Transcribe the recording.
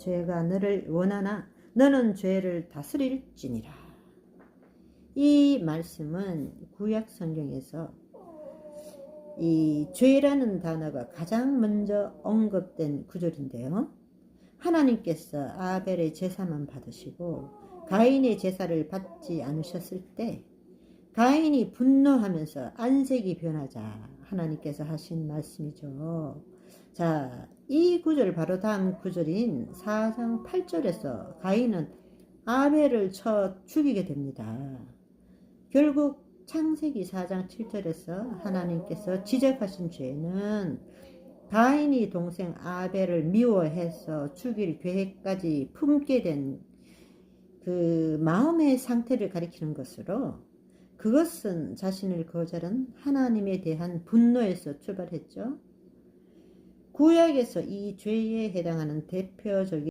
죄가 너를 원하나 너는 죄를 다스릴지니라. 이 말씀은 구약 성경에서 이 죄라는 단어가 가장 먼저 언급된 구절인데요. 하나님께서 아벨의 제사만 받으시고 가인의 제사를 받지 않으셨을 때 가인이 분노하면서 안색이 변하자 하나님께서 하신 말씀이죠. 자, 이 구절 바로 다음 구절인 4장 8절에서 가인은 아벨을 쳐 죽이게 됩니다. 결국 창세기 4장 7절에서 하나님께서 지적하신 죄는 가인이 동생 아벨을 미워해서 죽일 계획까지 품게 된 그 마음의 상태를 가리키는 것으로 그것은 자신을 거절한 하나님에 대한 분노에서 출발했죠. 구약에서 이 죄에 해당하는 대표적인